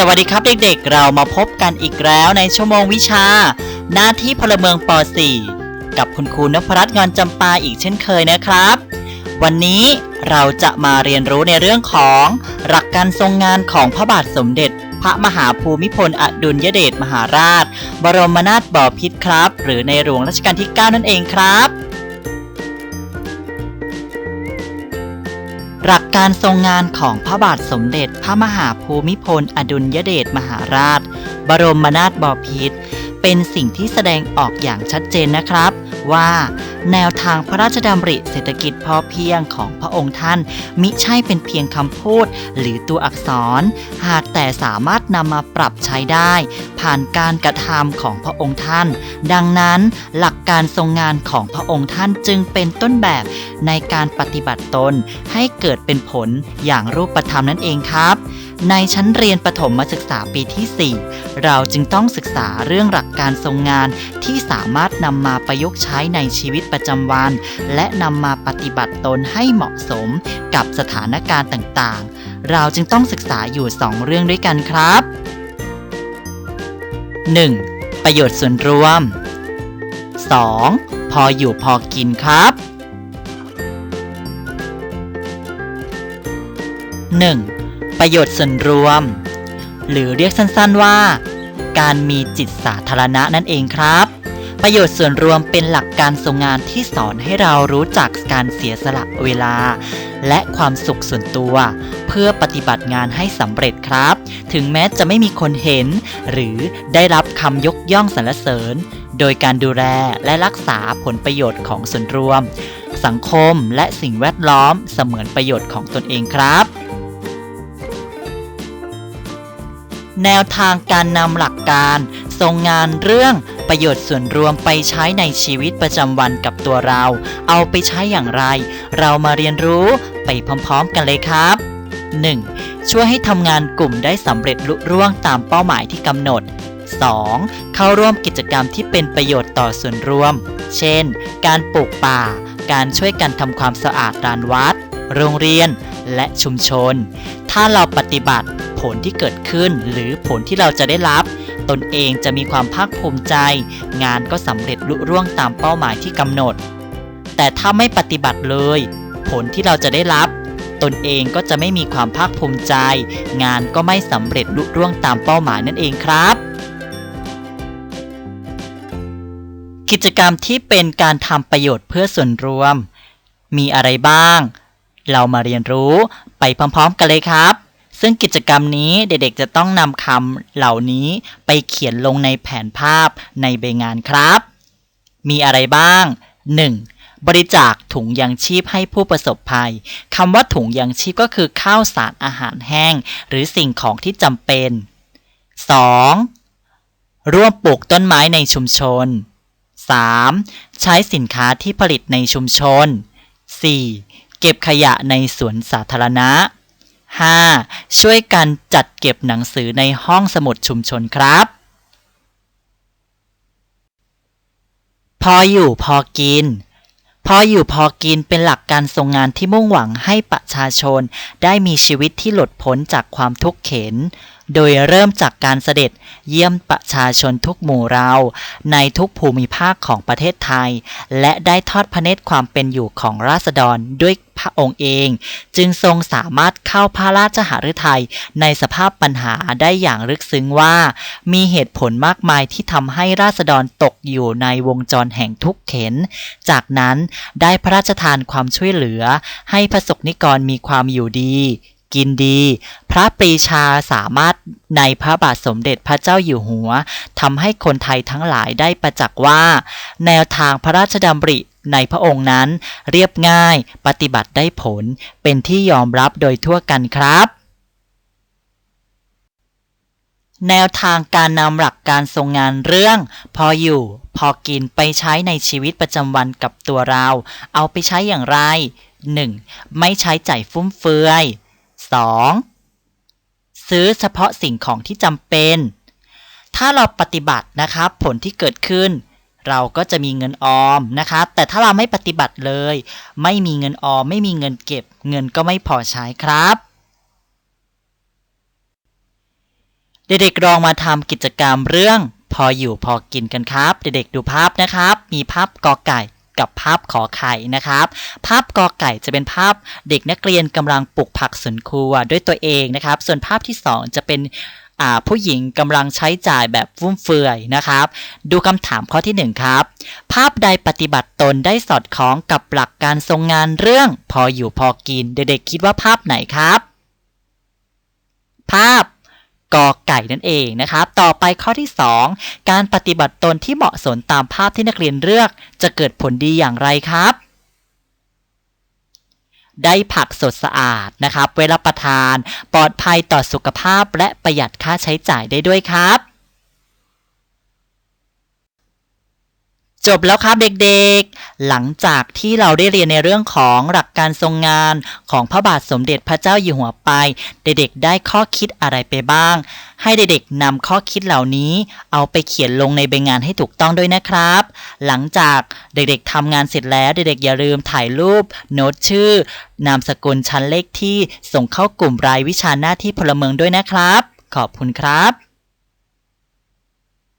สวัสดีครับเด็กๆ เรามาพบกันอีกแล้วในชั่วโมงวิชา หน้าที่พลเมืองป .4 กับคุณครูนพรัตน์งอนจำปาอีกเช่นเคยนะครับ วันนี้เราจะมาเรียนรู้ในเรื่องของหลักการทรงงานของพระบาทสมเด็จ พระมหาภูมิพลอดุลยเดชมหาราช บรมนาถบพิตรครับ หรือในหลวงรัชกาลที่ 9 นั่นเองครับ หลักการทรงงานของพระบาทสมเด็จพระมหาภูมิพล อดุลยเดชมหาราช บรมนาถบพิตรเป็นสิ่งที่แสดงออกอย่างชัดเจนนะครับ ว่าแนวทางพระราชดำริเศรษฐกิจพอเพียงของพระองค์ท่าน มิใช่เป็นเพียงคำพูดหรือตัวอักษร หากแต่สามารถนำมาปรับใช้ได้ ผ่านการกระทำของพระองค์ท่าน ดังนั้นหลักการทรงงานของพระองค์ท่านจึงเป็นต้นแบบในการปฏิบัติตนให้เกิดเป็นผลอย่างรูปธรรมนั่นเองครับ ในชั้นเรียนประถมศึกษาปีที่ 4 เราจึงต้องศึกษาเรื่องหลักการทรงงานที่สามารถนำมาประยุกต์ใช้ในชีวิตประจำวัน และนำมาปฏิบัติตนให้เหมาะสมกับสถานการณ์ต่างๆ เราจึงต้องศึกษาอยู่ 2 เรื่องด้วยกันครับ 1. ประโยชน์ส่วนรวม 2. พออยู่พอกินครับ 1. ประโยชน์ส่วนรวม หรือเรียกสั้นๆว่า การมีจิตสาธารณะนั่นเองครับ ประโยชน์ส่วนรวมเป็นหลักการทรงงานที่สอนให้เรารู้จักการเสียสละเวลา และความสุขส่วนตัว เพื่อปฏิบัติงานให้สำเร็จครับ ถึงแม้จะไม่มีคนเห็น หรือได้รับคำยกย่องสรรเสริญ โดยการดูแลและรักษาผลประโยชน์ของส่วนรวม สังคมและสิ่งแวดล้อมเสมือนประโยชน์ของตนเองครับแนวทางการนำหลักการทรงงานเรื่อง ประโยชน์ส่วนรวมไปใช้ในชีวิตประจำวันกับตัวเรา เอาไปใช้อย่างไร เรามาเรียนรู้ไปพร้อม ๆ กันเลยครับ 1. ช่วยให้ทำงานกลุ่มได้สำเร็จลุล่วงตามเป้าหมายที่กำหนด 2. เข้าร่วมกิจกรรมที่เป็นประโยชน์ต่อส่วนรวม เช่น การปลูกป่า การช่วยกันทำความสะอาดลานวัด โรงเรียน และชุมชน ถ้าเราปฏิบัติผลที่เกิดขึ้นหรือผลที่เราจะได้รับ ตนเองจะมีความภาคภูมิใจ งานก็สำเร็จลุล่วงตามเป้าหมายที่กำหนด แต่ถ้าไม่ปฏิบัติเลย ผลที่เราจะได้รับ ตนเองก็จะไม่มีความภาคภูมิใจ งานก็ไม่สำเร็จลุล่วงตามเป้าหมายนั่นเองครับ กิจกรรมที่เป็นการทำประโยชน์เพื่อส่วนรวม มีอะไรบ้าง เรามาเรียนรู้ไปพร้อมๆกันเลยครับ ซึ่งกิจกรรมนี้เด็กๆจะต้องนำคำเหล่านี้ไปเขียนลงในแผนภาพในใบงานครับ มีอะไรบ้าง 1. บริจาคถุงยังชีพให้ผู้ประสบภัยคำว่าถุงยังชีพก็คือข้าวสารอาหารแห้ง หรือสิ่งของที่จำเป็น 2. ร่วมปลูกต้นไม้ในชุมชน 3. ใช้สินค้าที่ผลิตในชุมชน 4. เก็บขยะในสวนสาธารณะ 5. ช่วยกันจัดเก็บหนังสือในห้องสมุดชุมชนครับ พออยู่พอกิน พออยู่พอกินเป็นหลักการทรงงานที่มุ่งหวังให้ประชาชน ได้มีชีวิตที่หลุดพ้นจากความทุกข์เข็น โดยเริ่มจากการเสด็จเยี่ยมประชาชนทุกหมู่เรา ในทุกภูมิภาคของประเทศไทย และได้ทอดพระเนตรความเป็นอยู่ของราษฎรด้วย พระองค์เอง จึงทรงสามารถเข้าพระราชหฤทัยในสภาพปัญหาได้อย่างลึกซึ้งว่า มีเหตุผลมากมายที่ทำให้ราษฎรตกอยู่ในวงจรแห่งทุกข์เข็น จากนั้นได้พระราชทานความช่วยเหลือ ให้พระสกนิกรมีความอยู่ดีกินดี พระปรีชาสามารถในพระบาทสมเด็จพระเจ้าอยู่หัวทำให้คนไทยทั้งหลายได้ประจักษ์ว่า แนวทางพระราชดำริ ในพระองค์นั้น เรียบง่าย ปฏิบัติได้ผล เป็นที่ยอมรับโดยทั่วกันครับ แนวทางการนำหลักการทรงงานเรื่อง พออยู่ พอกินไปใช้ในชีวิตประจำวันกับตัวเรา เอาไปใช้อย่างไร 1. ไม่ใช้จ่ายฟุ่มเฟือย 2. ซื้อเฉพาะสิ่งของที่จำเป็น ถ้าเราปฏิบัตินะครับ ผลที่เกิดขึ้น เราก็จะมีเงินออมนะครับแต่ถ้าเราไม่ปฏิบัติเลย ไม่มีเงินออม ไม่มีเงินเก็บ เงินก็ไม่พอใช้ครับ เด็กๆลองมาทำกิจกรรมเรื่องพออยู่พอกินกันครับ เด็กๆดูภาพนะครับ มีภาพกอไก่กับภาพขอไข่นะครับ ภาพกอไก่จะเป็นภาพเด็กนักเรียนกำลังปลูกผักสวนครัวด้วยตัวเองนะครับ ส่วนภาพที่สองจะเป็น ผู้หญิงกำลังใช้จ่ายแบบฟุ่มเฟือยนะครับ ดูคำถามข้อที่หนึ่งครับ ภาพใดปฏิบัติตนได้สอดคล้องกับหลักการทรงงานเรื่อง พออยู่พอกิน เด็กๆคิดว่าภาพไหนครับ ภาพกอไก่นั่นเองนะครับ ต่อไปข้อที่ 2 การปฏิบัติตนที่เหมาะสมตามภาพที่นักเรียนเลือก จะเกิดผลดีอย่างไรครับ ได้ผักสดสะอาดนะครับ เวลาประทาน ปลอดภัยต่อสุขภาพและประหยัดค่าใช้จ่ายได้ด้วยครับ จบแล้วครับเด็กๆ หลังจากที่เราได้เรียนในเรื่องของหลักการทรงงานของพระบาทสมเด็จพระเจ้าอยู่หัวไป เด็กๆ ได้ข้อคิดอะไรไปบ้าง ให้เด็กๆนำข้อคิดเหล่านี้ เอาไปเขียนลงในใบงานให้ถูกต้องด้วยนะครับ หลังจากเด็กๆทำงานเสร็จแล้วเด็กๆอย่าลืมถ่ายรูป โน้ตชื่อ นามสกุลชั้นเลขที่ส่งเข้ากลุ่มรายวิชาหน้าที่พลเมืองด้วยนะครับ ขอบคุณครับ